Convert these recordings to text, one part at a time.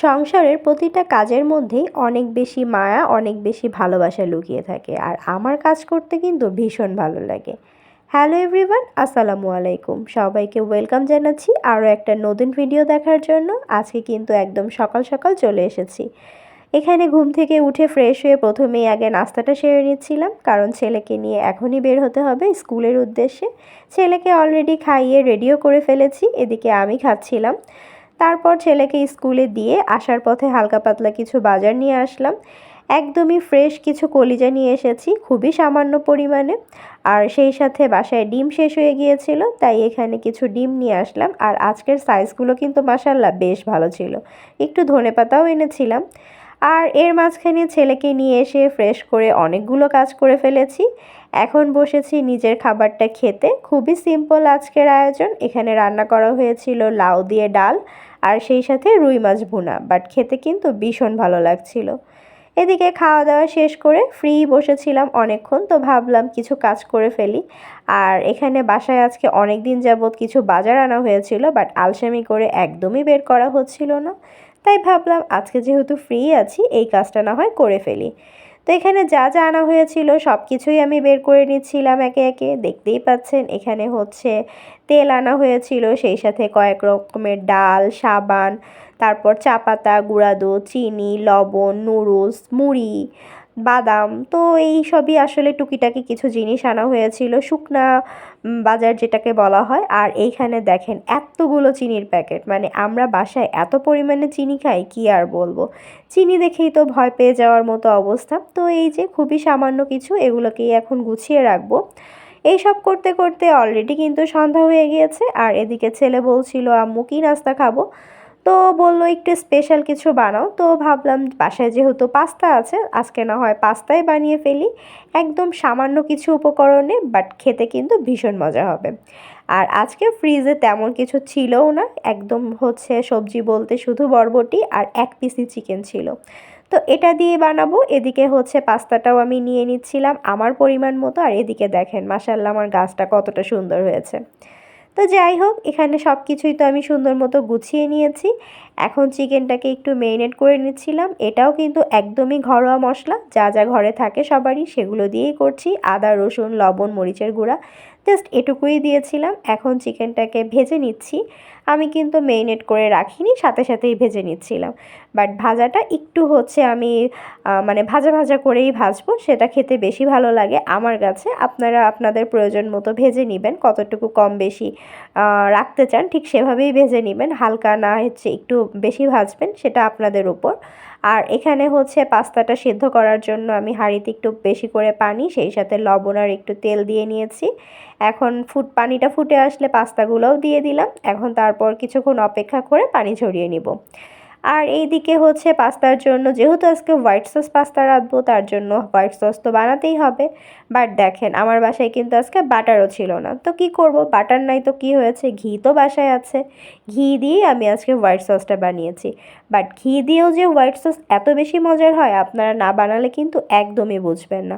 সংসারের প্রতিটা কাজের মধ্যেই অনেক বেশি মায়া, অনেক বেশি ভালোবাসা লুকিয়ে থাকে। আর আমার কাজ করতে কিন্তু ভীষণ ভালো লাগে। হ্যালো এভরিওয়ান আসসালামু আলাইকুম। সবাইকে ওয়েলকাম জানাচ্ছি আরও একটা নতুন ভিডিও দেখার জন্য। আজকে কিন্তু একদম সকাল সকাল চলে এসেছি। এখানে ঘুম থেকে উঠে ফ্রেশ হয়ে প্রথমেই আগে নাস্তাটা সেরে নিচ্ছিলাম। কারণ ছেলেকে নিয়ে এখনই বের হতে হবে স্কুলের উদ্দেশ্যে। ছেলেকে অলরেডি খাইয়ে রেডিও করে ফেলেছি। এদিকে আমি খাচ্ছিলাম। তারপর ছেলেকে স্কুলে দিয়ে আসার পথে হালকা পাতলা কিছু বাজার নিয়ে আসলাম। একদমই ফ্রেশ কিছু কলিজা নিয়ে এসেছি, খুবই সামান্য পরিমাণে। আর সেই সাথে বাসায় ডিম শেষ হয়ে গিয়েছিল, তাই এখানে কিছু ডিম নিয়ে আসলাম। আর আজকের সাইজগুলো কিন্তু মাসাল্লাহ বেশ ভালো ছিল। একটু ধনে পাতাও এনেছিলাম। আর এর মাঝখানে ছেলেকে নিয়ে এসে ফ্রেশ করে অনেকগুলো কাজ করে ফেলেছি। এখন বসেছি নিজের খাবারটা খেতে। খুবই সিম্পল আজকের আয়োজন। এখানে রান্না করা হয়েছিল লাউ দিয়ে ডাল আর সেই সাথে রুই মাছ ভুনা বাট খেতে কিন্তু ভীষণ ভালো লাগছিল। এদিকে খাওয়া দাওয়া শেষ করে ফ্রি বসেছিলাম অনেকক্ষণ, তো ভাবলাম কিছু কাজ করে ফেলি। আর এখানে বাসায় আজকে অনেক দিন যাবৎ কিছু বাজার আনা হয়েছিল বাট আলসামি করে একদমই বের করা হচ্ছিল না। তাই ভাবলাম আজকে যেহেতু ফ্রি আছি, এই কাজটা না হয় করে ফেলি। তো এখানে যা যা আনা হয়েছিল সব কিছুই আমি বের করে নিচ্ছিলাম একে একে। দেখতেই পাচ্ছেন, এখানে হচ্ছে তেল আনা হয়েছিল, সেই সাথে কয়েক রকমের ডাল, সাবান, তারপর চা পাতা, গুঁড়া দুধ, চিনি, লবণ, নুডলস, মুড়ি বাদাম। তো এই সবই আসলে টুকিটাকি কিছু জিনিস আনা হয়েছিল, শুকনা বাজার যেটাকে বলা হয়। আর এইখানে দেখেন এতগুলো চিনির প্যাকেট। মানে আমরা বাসায় এত পরিমাণে চিনি খাই, কি আর বলব? চিনি দেখেই তো ভয় পেয়ে যাওয়ার মতো অবস্থা। তো এই যে খুবই সামান্য কিছু, এগুলোকেই এখন গুছিয়ে রাখব। এইসব করতে করতে অলরেডি কিন্তু সন্ধ্যা হয়ে গিয়েছে। আর এদিকে ছেলে বলছিল, আম্মু, কি নাস্তা খাব? তো বলল, একটু স্পেশাল কিছু বানাও। তো ভাবলাম, বাসায় যেহেতু পাস্তা আছে, আজকে না হয় পাস্তাই বানিয়ে ফেলি। একদম সামান্য কিছু উপকরণে বাট খেতে কিন্তু ভীষণ মজা হবে। আর আজকে ফ্রিজে তেমন কিছু ছিলও না, একদম হচ্ছে সবজি বলতে শুধু বরবটি আর এক পিসি চিকেন ছিল। তো এটা দিয়ে বানাবো, এদিকে হচ্ছে পাস্তাটাও আমি নিয়ে নিচ্ছিলাম আমার পরিমাণ মতো, আর এদিকে দেখেন মাসাল্লাহ আমার গাছটা কতটা সুন্দর হয়েছে। তো যাই হোক এখানে সব কিছুই তো আমি সুন্দর মতো গুছিয়ে নিয়েছি। এখন চিকেনটাকে একটু মেরিনেট করে নিচ্ছিলাম। এটাও কিন্তু একদমই ঘরোয়া মশলা, যা যা ঘরে থাকে সবারই, সেগুলো দিয়েই করছি। আদা, রসুন, লবণ, মরিচের গুঁড়া জাস্ট এটুকুই দিয়েছিলাম। এখন চিকেনটাকে ভেজে নিচ্ছি। আমি কিন্তু মেরিনেট করে রাখিনি, সাথে সাথেই ভেজে নিচ্ছিলাম। বাট ভাজাটা একটু হচ্ছে আমি মানে ভাজা ভাজা করেই ভাজবো, সেটা খেতে বেশি ভালো লাগে আমার কাছে। আপনারা আপনাদের প্রয়োজন মতো ভেজে নেবেন, কতটুকু কম বেশি রাখতে চান, ঠিক সেভাবেই ভেজে নেবেন। হালকা না হচ্ছে একটু বেশি ভাজবেন সেটা আপনাদের উপর। আর এখানে হচ্ছে পাস্তাটা সিদ্ধ করার জন্য আমি হাঁড়িতে একটু বেশি করে পানি, সেই সাথে লবণ আর একটু তেল দিয়ে নিয়েছি। এখন ফুট, পানিটা ফুটে আসলে পাস্তাগুলোও দিয়ে দিলাম। এখন তারপর কিছুক্ষণ অপেক্ষা করে পানি ঝরিয়ে নিব। আর এই দিকে হচ্ছে পাস্তার জন্য, যেহেতু আজকে হোয়াইট সস পাস্তা রাঁধবো, তার জন্য হোয়াইট সস তো বানাতেই হবে। বাট দেখেন, আমার বাসায় কিন্তু আজকে বাটারও ছিল না। তো কি করব? বাটার নাই তো কি হয়েছে? ঘি তো বাসায় আছে। ঘি দিয়েই আমি আজকে হোয়াইট সসটা বানিয়েছি। বাট ঘি দিয়েও যে হোয়াইট সস এত বেশি মজার হয়, আপনারা না বানালে কিন্তু একদমই বুঝবেন না।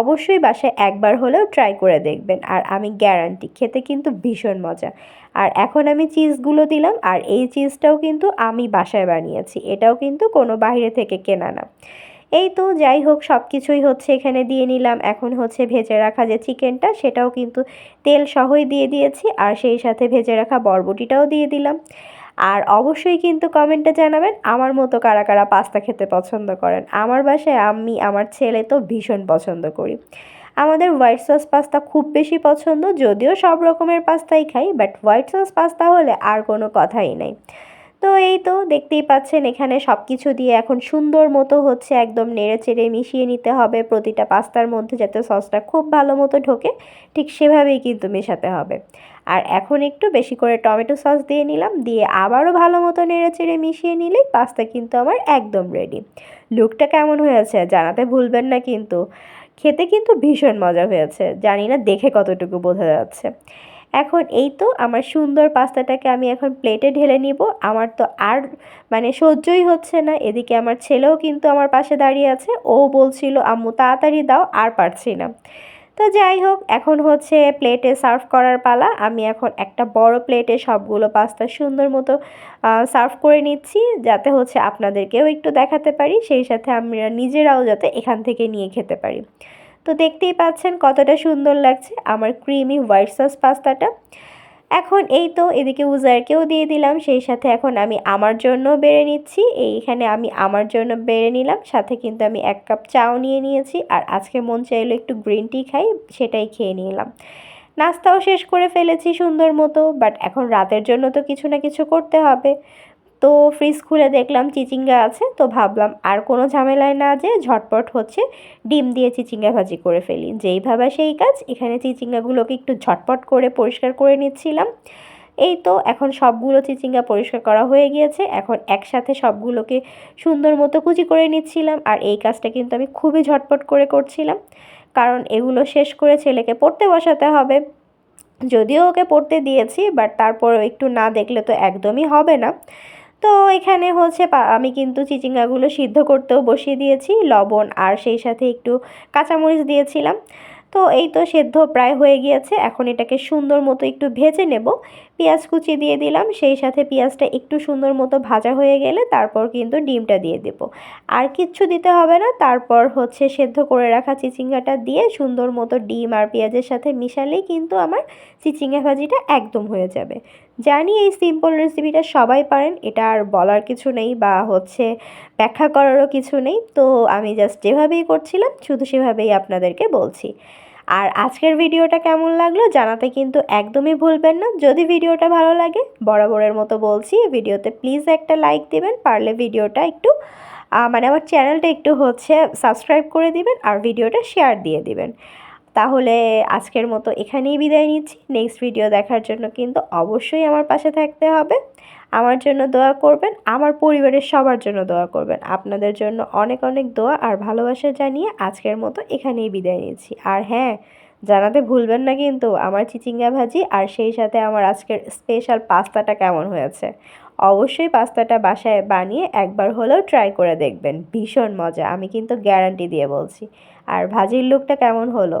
অবশ্যই বাসায় একবার হলেও ট্রাই করে দেখবেন। আর আমি গ্যারান্টি, খেতে কিন্তু ভীষণ মজা। আর এখন আমি চিজগুলো দিলাম আর এই চিজটাও কিন্তু আমি বাসায় বানিয়েছি। এটাও কিন্তু কোনো বাইরে থেকে কেনা না। এই তো যাই হোক সব কিছুই হচ্ছে এখানে দিয়ে নিলাম। এখন হচ্ছে ভেজে রাখা যে চিকেনটা, সেটাও কিন্তু তেল সহই দিয়ে দিয়েছি আর সেই সাথে ভেজে রাখা বরবটিটাও দিয়ে দিলাম। আর অবশ্যই কিন্তু কমেন্টে জানাবেন, আমার মতো কারা কারা পাস্তা খেতে পছন্দ করেন? আমার বাসায় আমি, আমার ছেলে তো ভীষণ পছন্দ করি। আমাদের হোয়াইট সস পাস্তা খুব বেশি পছন্দ, যদিও সব রকমের পাস্তাই খাই বাট হোয়াইট সস পাস্তা হলে আর কোনো কথাই নেই। তো এই তো, দেখতেই পাচ্ছেন এখানে সব কিছু দিয়ে এখন সুন্দর মতো হচ্ছে একদম নেড়ে চেড়ে মিশিয়ে নিতে হবে প্রতিটা পাস্তার মধ্যে যাতে সসটা খুব ভালো মতো ঢোকে, ঠিক সেভাবেই কিন্তু মেশাতে হবে। আর এখন একটু বেশি করে টমেটো সস দিয়ে নিলাম, দিয়ে আবারও ভালো মতো নেড়ে চেড়ে মিশিয়ে নিলেই পাস্তা কিন্তু আমার একদম রেডি লুকটা কেমন হয়েছে জানাতে ভুলবেন না কিন্তু। খেতে কিন্তু ভীষণ মজা হয়েছে। জানি না দেখে কতটুকু বোঝা যাচ্ছে। এখন এই তো আমার সুন্দর পাস্তাটাকে আমি এখন প্লেটে ঢেলে নিব। আমার তো আর মানে সহ্যই হচ্ছে না। এদিকে আমার ছেলেও কিন্তু আমার পাশে দাঁড়িয়ে আছে। ও বলছিল, আম্মু, তাড়াতাড়ি দাও, আর পারছি না। তো যাই হোক, এখন হচ্ছে প্লেটে সার্ভ করার পালা। আমি এখন একটা বড় প্লেটে সবগুলো পাস্তা সুন্দর মতো সার্ভ করে নিচ্ছি, যাতে হচ্ছে আপনাদেরকেও একটু দেখাতে পারি, সেই সাথে আমরা নিজেরাও যাতে এখান থেকে নিয়ে খেতে পারি। তো দেখতেই পাচ্ছেন কতটা সুন্দর লাগছে আমার ক্রিমি হোয়াইট সস পাস্তাটা এখন এই তো এদিকে উজারকেও দিয়ে দিলাম, সেই সাথে এখন আমি আমার জন্য বেড়ে নিচ্ছি। এইখানে আমি আমার জন্য বেড়ে নিলাম, সাথে কিন্তু আমি এক কাপ চাও নিয়ে নিয়েছি আর আজকে মন চাইলো একটু গ্রিন টি খাই, সেটাই খেয়ে নিলাম। নাস্তাও শেষ করে ফেলেছি সুন্দর মতো, বাট এখন রাতের জন্য তো কিছু না কিছু করতে হবে। তো ফ্রিজ খুলে দেখলাম চিচিঙ্গা আছে, তো ভাবলাম আর কোনো ঝামেলায় না যে ঝটপট হচ্ছে ডিম দিয়ে চিচিঙ্গা ভাজি করে ফেলি। যেইভাবে সেই কাজ, এখানে চিচিঙ্গাগুলোকে একটু ঝটপট করে পরিষ্কার করে নিচ্ছিলাম। এই তো এখন সবগুলো চিচিঙ্গা পরিষ্কার করা হয়ে গিয়েছে, এখন একসাথে সবগুলোকে সুন্দর মতো কুচি করে নিচ্ছিলাম আর এই কাজটা কিন্তু আমি খুবই ঝটপট করে করছিলাম। কারণ এগুলো শেষ করে ছেলেকে পড়তে বসাতে হবে। যদিও ওকে পড়তে দিয়েছি বাট তারপর একটু না দেখলে তো একদমই হবে না। তো এখানে হচ্ছে আমি কিন্তু চিচিঙ্গাগুলো সিদ্ধ করতেও বসিয়ে দিয়েছি, লবণ আর সেই সাথে একটু কাঁচামরিচ দিয়েছিলাম। তো এই তো সেদ্ধ প্রায় হয়ে গিয়েছে, এখন এটাকে সুন্দর মতো একটু ভেজে নেব। পেঁয়াজ কুচি দিয়ে দিলাম, সেই সাথে পেঁয়াজটা একটু সুন্দর মতো ভাজা হয়ে গেলে তারপর কিন্তু ডিমটা দিয়ে দেব। আর কিচ্ছু দিতে হবে না, তারপর হচ্ছে সেদ্ধ করে রাখা চিচিঙ্গাটা দিয়ে সুন্দর মতো ডিম আর পেঁয়াজের সাথে মিশালেই কিন্তু আমার চিচিঙ্গা ভাজিটা একদম হয়ে যাবে। জানি এই সিম্পল রেসিপিটা সবাই পারেন, এটা আর বলার কিছু নেই বা হচ্ছে ব্যাখ্যা করারও কিছু নেই, তো আমি জাস্ট যেভাবেই করছিলাম, শুধু সেভাবেই আপনাদেরকে বলছি। আর আজকের ভিডিওটা কেমন লাগল জানাতে কিন্তু একদমই ভুলবেন না। যদি ভিডিওটা ভালো লাগে, বরাবরের মতো বলছি, ভিডিওতে প্লিজ একটা লাইক দেবেন, পারলে ভিডিওটা একটু মানে আমার চ্যানেলটা একটু হচ্ছে সাবস্ক্রাইব করে দিবেন আর ভিডিওটা শেয়ার দিয়ে দিবেন। তাহলে আজকের মতো এখানেই বিদায় নিচ্ছি। নেক্সট ভিডিও দেখার জন্য কিন্তু অবশ্যই আমার পাশে থাকতে হবে। আমার জন্য দোয়া করবেন, আমার পরিবারের সবার জন্য দোয়া করবেন। আপনাদের জন্য অনেক অনেক দোয়া আর ভালোবাসা জানিয়ে আজকের মতো এখানেই বিদায় নিচ্ছি। আর হ্যাঁ জানাতে ভুলবেন না কিন্তু আমার চিচিঙ্গা ভাজি আর সেই সাথে আমার আজকের স্পেশাল পাস্তাটা কেমন হয়েছে। অবশ্যই পাস্তাটা বাসায় বানিয়ে একবার হলেও ট্রাই করে দেখবেন। ভীষণ মজা, আমি কিন্তু গ্যারান্টি দিয়ে বলছি। আর ভাজির লুকটা কেমন হলো?